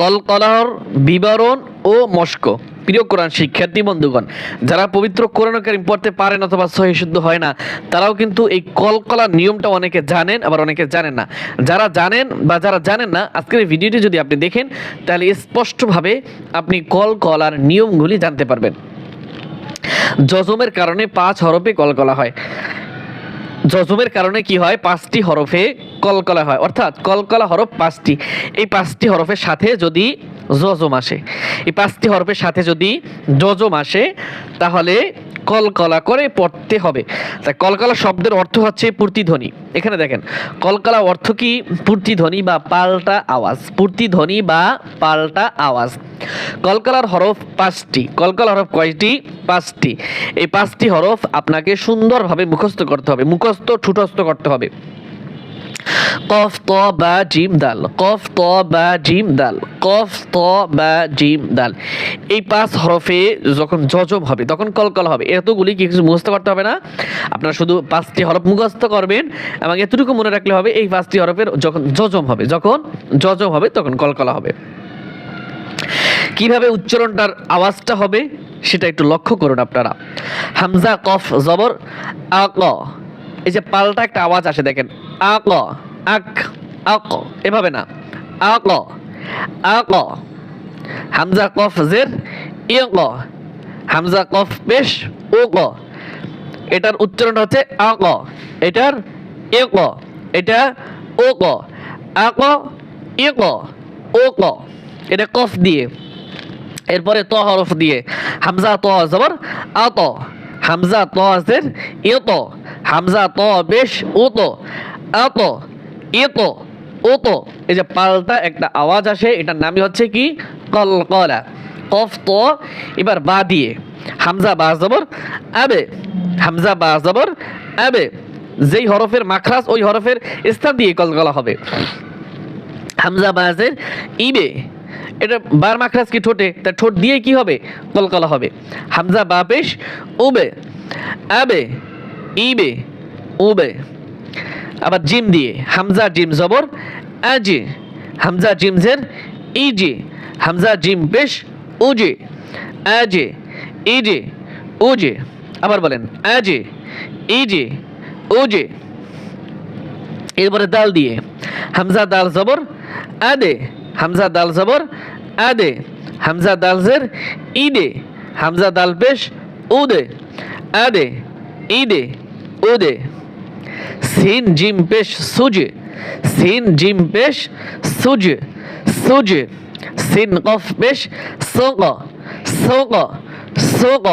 কলকলাহর বিবরণ ও মস্ক। প্রিয় কোরআন শিক্ষার্থী বন্ধুগণ, যারা পবিত্র কোরআন কারিম পড়তে পারেন অথবা সহি শুদ্ধ হয় না, তারাও কিন্তু এই কলকলার নিয়মটা অনেকে জানেন, আবার অনেকে জানেন না। যারা জানেন বা যারা জানেন না, আজকের এই ভিডিওটি যদি আপনি দেখেন, তাহলে স্পষ্টভাবে আপনি কলকলার নিয়মগুলি জানতে পারবেন। জজমের কারণে পাঁচ হরফে কলকলা হয়। জজমের কারণে কি হয়? পাঁচটি হরফে কলকলা হয়। অর্থাৎ কলকলা হরফ পাঁচটি। এই পাঁচটি হরফের সাথে যদি যজম আসে, এই পাঁচটি হরফের সাথে যদি যজম আসে, তাহলে কলকলা করে পড়তে হবে। তাই কলকলা শব্দের অর্থ হচ্ছে প্রতিধ্বনি। এখানে দেখেন, কলকলা অর্থ কি? প্রতিধ্বনি বা পাল্টা আওয়াজ। প্রতিধ্বনি বা পাল্টা আওয়াজ। কলকলার হরফ পাঁচটি। কলকলার হরফ কয়টি? পাঁচটি। এই পাঁচটি হরফ আপনাকে সুন্দরভাবে মুখস্থ করতে হবে। মুখস্থ ঠুটস্থ করতে হবে। কফ ত বা জিম দাল, কফ ত বা জিম দাল, কফ ত বা জিম দাল। এই পাঁচ হরফে যখন যজম হবে, তখন কলকল হবে। এতগুলি কি কিছু মুখস্থ করতে হবে না? আপনারা শুধু পাঁচটি হরফ মুখস্থ করবেন এবং এতটুকু মনে রাখলে হবে, এই পাঁচটি হরফের যখন যজম হবে, যখন যজম হবে, তখন কলকলা হবে। কীভাবে উচ্চারণটার আওয়াজটা হবে, সেটা একটু লক্ষ্য করুন আপনারা। হামজা কফ জবর আক এই যে পাল্টা একটা আওয়াজ আসে দেখেন আক আক আক, এভাবে না। আক আক, হামজা, কফ, জের ইক হামজা, কফ, পেশ, ও ক এটার উচ্চারণ হচ্ছে আক। এটার এক এটা ও ক আক এক ও ক এটা কফ দিয়ে। এরপরে ত হরফ দিয়ে। হামজা, ত, জবর আত হামজা, ত, জের ইত হামজা, ত, বেশ, ও উত আত ইত উত এই যে পাল্টা একটা আওয়াজ আসে, এটার নামই হচ্ছে কি? কলকলা। কফ ত, এবার বা দিয়ে। হামজা বা জবর, আবে। হামজা বা জবর, আবে। যেই হরফের মাখরাজ, ওই হরফের স্থান দিয়ে কলকলা হবে। হামজা বাজের ইবে। এটা বার মাখরাজ কি ঠোঁটে? তা ঠোঁট দিয়ে কি হবে? কলকলা হবে। হামজা বা পেশ, উবে। আবে, ইবে, উবে। আবার জিম দিয়ে। হামজা জিম জবর, আজে। হামজা জিম জের ইজে। হামজা জিম পেশ উজে। আজে, ইজে, উজে। আবার বলেন, আজে, ইজে, উজে। এরপরে দাল দিয়ে। হামজা দাল জবর, আদে। হামজা দাল জবর, আদে। হামজা দাল জের ইদে। হামজা দাল পেশ উদে। আদে, ইদে, উদে। সিন জিম পেশ সুজে সিন জিম পেশ সুজে সুজে সিন কফ পেশ সোক সোক সোক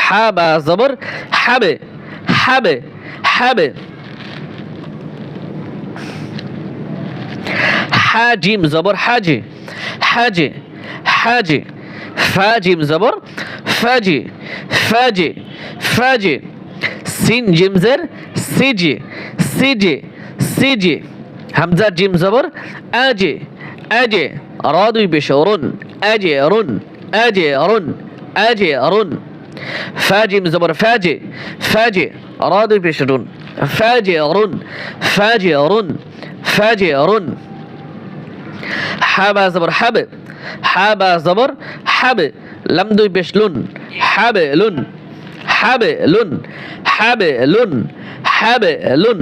হাবা জবর হাবে হাবে হাবে হাজিম জবর হাজি হাজি হাজি ফাজিম জবর ফাজি ফাজি ফাজি সিন জিম জের সিজি সিজি সিজি, হামজা জিম জবর আজে আজে রা দুই পেশ অরুন আজে অরুন আজে অরুন আজে অরুন ফাজিম জবর ফাজে ফাজে রা দুই পেশ রুন, ফাজে অরুন ফাজে অরুন ফাজে অরুন হাবা জবর হাবে, হাবা জবর হাবে লাম দুই পেশ লুন হাবে লুন হাবে লুন হাবে লুন হাবে লুন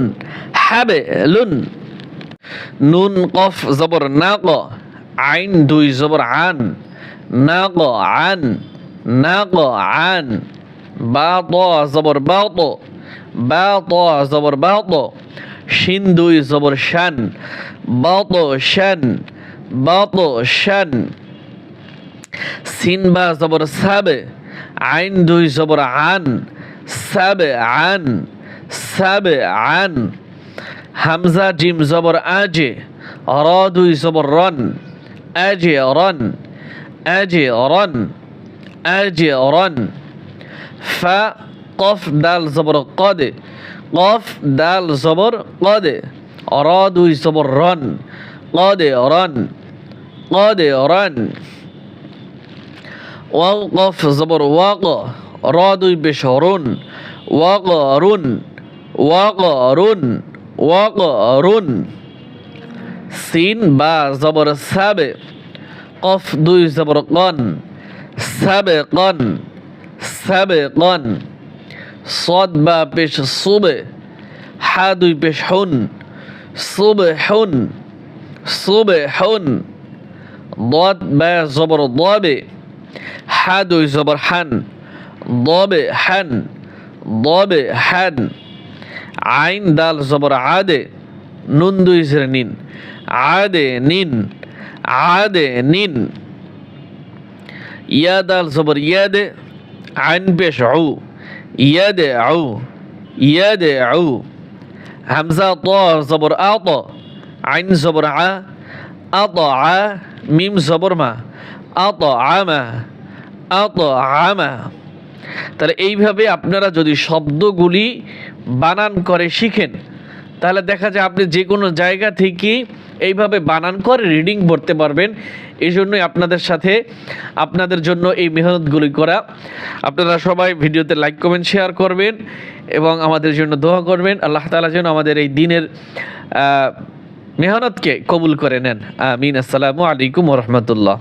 হাবে লুন নুন, কফ, জবর নাক আইন, দুই, জবর, আন। নাক আন নাক আন। বা ত জবর বা ত বা ত জবর বা ত শিন, দুই, জবর, শান। বা ত শান। বা ত বা, জবর, সাবে। আইন দুই জবর আন, সাবে আন সাবে আন। হামজা জিম জবর আজে, র দুই জবর রন, আজে রন আজে রন আজে রন। ফা, কফ, দাল জবর কদে, কফ, দাল জবর কদে, র দুই জবর রন, কদে রন কদে রন। ওয়াও কফ জবর ওয়াক র দুই বেশ রুন ওয়াক রুন ওয়াক রুন ওয়াক রুন সিন বা জবর সাবে কফ দুই জবর কন সাবে কন সাবে কন صاد با پیش صبح حا দুই পেশ হুন صبح صبح ضاد با زبر ضاب حا دوي زبر حن ضب حن ضب حن عين دال زبر عادي نون دو زر نين عادي نين عادي نين يا دال زبر ياد عين بيش عو ياد عو ياد عو همزة طا زبر أعطى عين زبر ع أطاع ميم زبر ما. আত আমা তাহলে এইভাবে আপনারা যদি শব্দগুলি বানান করে শিখেন, তাহলে দেখা যায় আপনি যে কোনো জায়গা থেকে এইভাবে বানান করে রিডিং পড়তে পারবেন। এই জন্যই আপনাদের সাথে আপনাদের জন্য এই মেহনতগুলি করা। আপনারা সবাই ভিডিওতে লাইক কমেন্ট শেয়ার করবেন এবং আমাদের জন্য দোয়া করবেন। আল্লাহ তালা যেন আমাদের এই দিনের মেহনতকে কবুল করে নেন। আমিন। আসসালামু আলাইকুম রহমতুল্লাহ।